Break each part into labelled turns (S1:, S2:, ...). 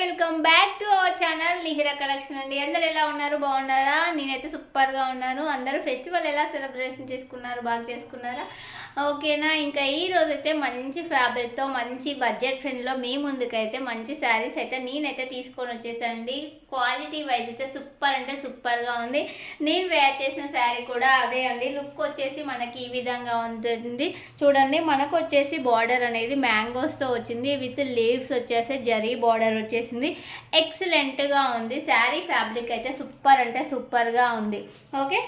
S1: Welcome back to our channel Nihira collection అండి. అందరు ఎలా ఉన్నారు? బాగున్నారా? నేనైతే సూపర్గా ఉన్నాను. అందరూ ఫెస్టివల్ ఎలా సెలబ్రేషన్ చేసుకున్నారు? బాగా చేసుకున్నారా? ఓకేనా? ఇంకా ఈ రోజైతే మంచి ఫ్యాబ్రిక్తో మంచి బడ్జెట్ ఫ్రెండ్లో మీ ముందుకైతే మంచి శారీస్ అయితే నేనైతే తీసుకొని వచ్చేసానండి. క్వాలిటీ వైజ్ అయితే సూపర్ అంటే సూపర్గా ఉంది. నేను వేర్ చేసిన శారీ కూడా అదే అండి. లుక్ వచ్చేసి మనకి ఈ విధంగా ఉంటుంది. చూడండి మనకు వచ్చేసి బార్డర్ అనేది మ్యాంగోస్తో వచ్చింది. విత్ లీవ్స్ వచ్చేసి జరీ బార్డర్ వచ్చేసి వచ్చేసింది. ఎక్సలెంట్గా ఉంది. శారీ ఫ్యాబ్రిక్ అయితే సూపర్ అంటే సూపర్గా ఉంది. ఓకే?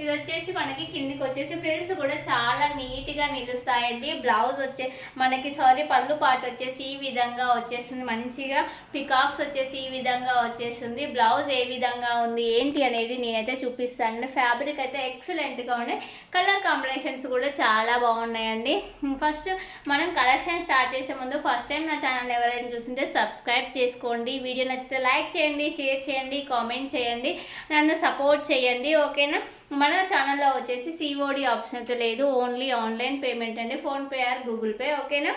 S1: ఇది వచ్చేసి మనకి కిందికి వచ్చేసి ఫ్రిల్స్ కూడా చాలా నీట్గా నిలుస్తాయండి. బ్లౌజ్ వచ్చే మనకి సారీ పళ్ళు పాటు వచ్చేసి ఈ విధంగా వచ్చేసింది మంచిగా పికాక్స్ వచ్చేసి ఈ విధంగా వచ్చేసింది బ్లౌజ్ ఏ విధంగా ఉంది ఏంటి అనేది నేనైతే చూపిస్తాను ఫ్యాబ్రిక్ అయితే ఎక్సలెంట్గా ఉన్నాయి. కలర్ కాంబినేషన్స్ కూడా చాలా బాగున్నాయండి. ఫస్ట్ మనం కలెక్షన్ స్టార్ట్ చేసే ముందు ఫస్ట్ టైం నా ఛానల్ ఎవరైనా చూస్తుంటే సబ్స్క్రైబ్ చేసుకోండి. వీడియో నచ్చితే లైక్ చేయండి షేర్ చేయండి కామెంట్ చేయండి. నన్ను సపోర్ట్ చేయండి. ఓకేనా? మన ఛానల్లో వచ్చేసి సిఓడి ఆప్షన్ అయితే లేదు. ఓన్లీ ఆన్లైన్ పేమెంట్ అండి. ఫోన్పే ఆర్ గూగుల్ పే ఓకేనా?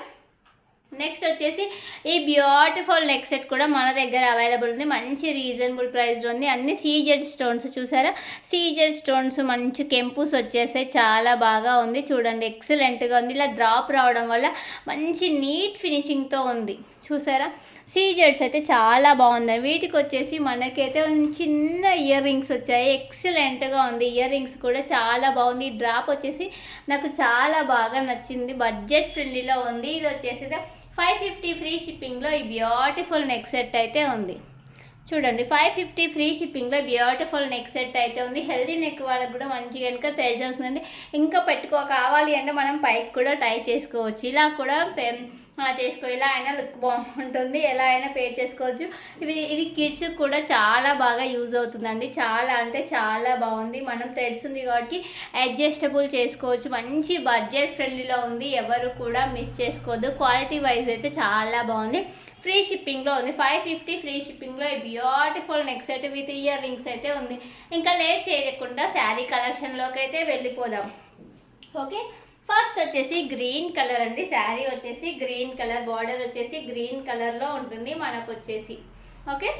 S1: నెక్స్ట్ వచ్చేసి ఈ బ్యూటిఫుల్ నెక్ సెట్ కూడా మన దగ్గర అవైలబుల్ ఉంది. మంచి రీజనబుల్ ప్రైస్లో ఉంది. అన్ని సీజెడ్ స్టోన్స్ చూసారా? సీజెడ్ స్టోన్స్ మంచి కెంపుస్ వచ్చేసాయి. చాలా బాగా ఉంది. చూడండి ఎక్సలెంట్గా ఉంది. ఇలా డ్రాప్ రావడం వల్ల మంచి నీట్ ఫినిషింగ్తో ఉంది. చూసారా? సీజెడ్స్ అయితే చాలా బాగుంది వీటికి వచ్చేసి మనకైతే చిన్న ఇయర్ రింగ్స్ వచ్చాయి. ఎక్సలెంట్గా ఉంది. ఇయర్ రింగ్స్ కూడా చాలా బాగుంది. ఈ డ్రాప్ వచ్చేసి నాకు చాలా బాగా నచ్చింది. బడ్జెట్ ఫ్రెండ్లీలో ఉంది. ఇది వచ్చేసి ఫైవ్ ఫిఫ్టీ ఫ్రీ షిప్పింగ్లో ఈ బ్యూటిఫుల్ నెక్ సెట్ అయితే ఉంది. చూడండి. ఫైవ్ ఫిఫ్టీ ఫ్రీ షిప్పింగ్లో బ్యూటిఫుల్ నెక్ సెట్ అయితే ఉంది. హెల్దీ నెక్ వాళ్ళకి కూడా మంచిగా కనుక థ్రెడ్ వస్తుందండి ఇంకా పెట్టుకో కావాలి అంటే మనం పైకి కూడా టై చేసుకోవచ్చు. ఇలా కూడా చేసుకో. ఇలా అయినా లుక్ బాగుంటుంది. ఎలా అయినా పే చేసుకోవచ్చు. ఇవి ఇది కిడ్స్ కూడా చాలా బాగా యూజ్ అవుతుందండి. చాలా అంటే చాలా బాగుంది. మనం థ్రెడ్స్ ఉంది కాబట్టి అడ్జస్టబుల్ చేసుకోవచ్చు. మంచి బడ్జెట్ ఫ్రెండ్లీలో ఉంది. ఎవరు కూడా మిస్ చేసుకోవద్దు. క్వాలిటీ వైజ్ అయితే చాలా బాగుంది. ఫ్రీ షిప్పింగ్లో ఉంది. ఫైవ్ ఫిఫ్టీ ఫ్రీ షిప్పింగ్లో beautiful neck set with earrings అయితే ఉంది. ఇంకా లేట్ చేయకుండా శారీ కలెక్షన్లోకి అయితే వెళ్ళిపోదాం. ఓకే? ఫస్ట్ వచ్చేసి గ్రీన్ కలర్ అండి. శారీ వచ్చేసి గ్రీన్ కలర్ బార్డర్ వచ్చేసి గ్రీన్ కలర్లో ఉంటుంది మనకు వచ్చేసి. ఓకే?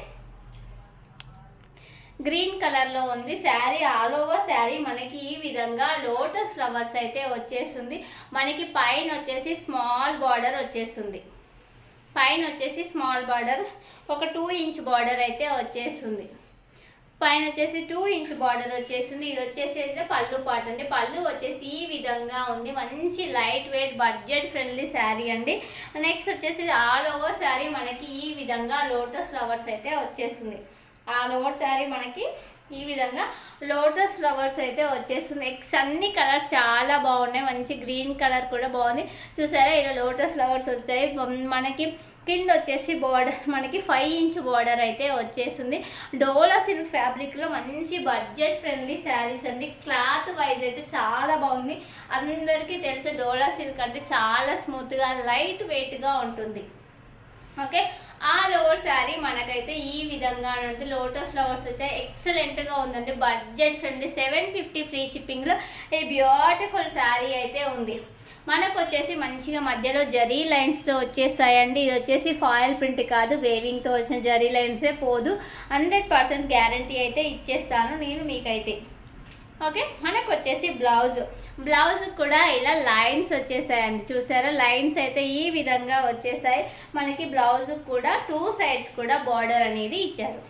S1: గ్రీన్ కలర్లో ఉంది. శారీ ఆల్ ఓవర్ శారీ మనకి ఈ విధంగా లోటస్ ఫ్లవర్స్ అయితే వచ్చేస్తుంది. మనకి పైన వచ్చేసి స్మాల్ బార్డర్ వచ్చేస్తుంది. పైన వచ్చేసి స్మాల్ బార్డర్ ఒక టూ ఇంచ్ బార్డర్ అయితే వచ్చేస్తుంది. పైన వచ్చేసి టూ ఇంచ్ బార్డర్ వచ్చేసింది. ఇది వచ్చేసి అయితే పళ్ళు పాట అండి. పళ్ళు వచ్చేసి ఈ విధంగా ఉంది. మంచి light weight budget friendly sari అండి. నెక్స్ట్ వచ్చేసి ఆల్ ఓవర్ శారీ మనకి ఈ విధంగా లోటస్ ఫ్లవర్స్ అయితే వచ్చేస్తుంది. ఆల్ ఓవర్ శారీ మనకి ఈ విధంగా లోటస్ ఫ్లవర్స్ అయితే వచ్చేస్తుంది. ఎక్స్ అన్ని కలర్స్ చాలా బాగున్నాయి. మంచి గ్రీన్ కలర్ కూడా బాగుంది. చూసారా? ఇలా లోటస్ ఫ్లవర్స్ వచ్చాయి. మనకి కింద వచ్చేసి బార్డర్ మనకి ఫైవ్ ఇంచ్ బార్డర్ అయితే వచ్చేసింది. డోలా సిల్క్ ఫ్యాబ్రిక్లో మంచి బడ్జెట్ ఫ్రెండ్లీ శారీస్ అండి. క్లాత్ వైజ్ అయితే చాలా బాగుంది. అందరికీ తెలుసు డోలా సిల్క్ అంటే చాలా స్మూత్గా లైట్ వెయిట్గా ఉంటుంది. ఓకే? ఆ లోవర్ శారీ మనకైతే ఈ విధంగా ఉంటుంది. లోటస్ ఫ్లవర్స్ వచ్చాయి ఎక్సలెంట్గా ఉందండి. Budget friendly seven fifty free షిప్పింగ్లో ఈ బ్యూటిఫుల్ శారీ అయితే ఉంది. మనకు వచ్చేసి మంచిగా మధ్యలో జరీ లైన్స్తో వచ్చేస్తాయండి. ఇది వచ్చేసి ఫాయిల్ ప్రింట్ కాదు వేవింగ్తో వచ్చిన జరీ లైన్సే పోదు. హండ్రెడ్ పర్సెంట్ గ్యారంటీ అయితే ఇచ్చేస్తాను నేను మీకైతే. ఓకే? మనకు వచ్చేసి బ్లౌజ్. బ్లౌజ్ కూడా ఇలా లైన్స్ వచ్చేసాయండి. చూసారా? లైన్స్ అయితే ఈ విధంగా వచ్చేసాయి. మనకి బ్లౌజ్ కూడా టూ సైడ్స్ కూడా బార్డర్ అనేది ఇచ్చారు.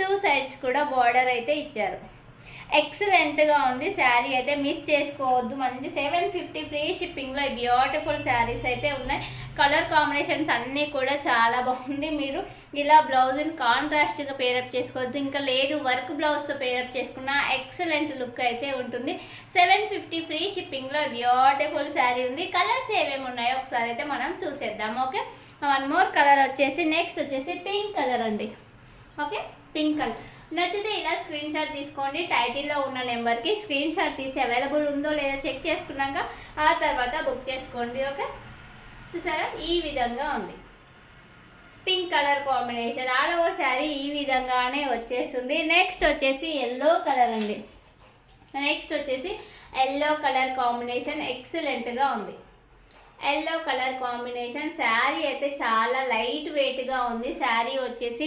S1: టూ సైడ్స్ కూడా బార్డర్ అయితే ఇచ్చారు. ఎక్సలెంట్గా ఉంది శారీ అయితే మిస్ చేసుకోవద్దు. మంచి సెవెన్ ఫిఫ్టీ ఫ్రీ షిప్పింగ్లో బ్యూటిఫుల్ శారీస్ అయితే ఉన్నాయి. కలర్ కాంబినేషన్స్ అన్నీ కూడా చాలా బాగుంది. మీరు ఇలా బ్లౌజ్ని కాంట్రాస్ట్గా పేరప్ చేసుకోవద్దు. ఇంకా లేదు వర్క్ బ్లౌజ్తో పేరప్ చేసుకున్న ఎక్సలెంట్ లుక్ అయితే ఉంటుంది. సెవెన్ ఫిఫ్టీ ఫ్రీ షిప్పింగ్లో బ్యూటిఫుల్ శారీ ఉంది. కలర్స్ ఏమేమి ఉన్నాయో ఒకసారి అయితే మనం చూసేద్దాం. ఓకే? వన్ మోర్ కలర్ వచ్చేసి నెక్స్ట్ వచ్చేసి పింక్ కలర్ అండి. ఓకే? Pink colour. నచ్చితే ఇలా స్క్రీన్ షాట్ తీసుకోండి. టైటిల్లో ఉన్న నెంబర్కి స్క్రీన్ షాట్ తీసి అవైలబుల్ ఉందో లేదో చెక్ చేసుకున్నాక ఆ తర్వాత బుక్ చేసుకోండి ఓకే? చూసారా? ఈ విధంగా ఉంది. Pink colour combination all over sari ఈ విధంగానే వచ్చేస్తుంది. నెక్స్ట్ వచ్చేసి ఎల్లో కలర్ అండి. నెక్స్ట్ వచ్చేసి ఎల్లో కలర్ కాంబినేషన్ ఎక్సలెంట్గా ఉంది. Yellow colour combination. శారీ అయితే చాలా లైట్ వెయిట్గా ఉంది. శారీ వచ్చేసి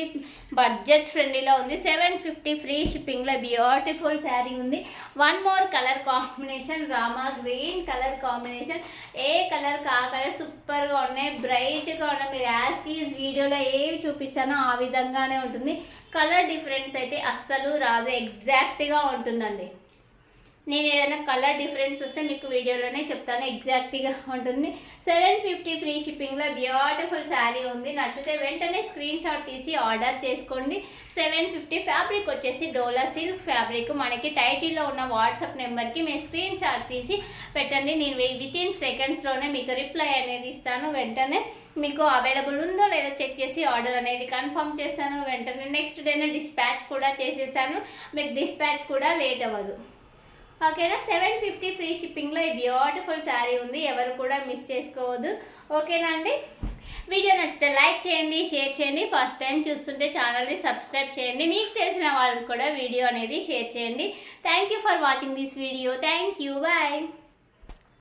S1: బడ్జెట్ ఫ్రెండ్లీలో ఉంది. సెవెన్ ఫిఫ్టీ ఫ్రీ షిప్పింగ్లో బ్యూటిఫుల్ శారీ ఉంది. One more colour combination. Rama green colour combination. ఏ కలర్ కా కలర్ సూపర్గా ఉన్నాయి. బ్రైట్గా ఉన్నాయి. మీరు యాస్టీస్ వీడియోలో ఏవి చూపించానో ఆ విధంగానే ఉంటుంది. కలర్ డిఫరెన్స్ అయితే అస్సలు రాదు. ఎగ్జాక్ట్గా ఉంటుందండి. నేను ఏదైనా కలర్ డిఫరెన్స్ వస్తే మీకు వీడియోలోనే చెప్తాను ఎగ్జాక్ట్గా ఉంటుంది. సెవెన్ ఫిఫ్టీ ఫ్రీ షిప్పింగ్లో బ్యూటిఫుల్ శారీ ఉంది. నచ్చితే వెంటనే స్క్రీన్ షాట్ తీసి ఆర్డర్ చేసుకోండి. సెవెన్ ఫిఫ్టీ ఫ్యాబ్రిక్ వచ్చేసి డోలా సిల్క్ ఫ్యాబ్రిక్ మనకి టైటిల్లో ఉన్న వాట్సాప్ నెంబర్కి మీ స్క్రీన్ షాట్ తీసి పెట్టండి. నేను విత్ ఇన్ సెకండ్స్లోనే మీకు రిప్లై అనేది ఇస్తాను. వెంటనే మీకు అవైలబుల్ ఉందో లేదో చెక్ చేసి ఆర్డర్ అనేది కన్ఫర్మ్ చేస్తాను. వెంటనే నెక్స్ట్ డేనే డిస్పాచ్ కూడా చేసేసాను. మీకు డిస్పాచ్ కూడా లేట్ అవ్వదు. ఓకేనా? సెవెన్ ఫిఫ్టీ ఫ్రీ షిప్పింగ్లో ఈ బ్యూటిఫుల్ శారీ ఉంది. ఎవరు కూడా మిస్ చేసుకోవద్దు. ఓకేనా అండి? వీడియో నచ్చితే లైక్ చేయండి షేర్ చేయండి. ఫస్ట్ టైం చూస్తుంటే ఛానల్ని సబ్స్క్రైబ్ చేయండి. మీకు తెలిసిన వాళ్ళకి కూడా వీడియో అనేది షేర్ చేయండి. Thank you for watching this video. Thank you. Bye.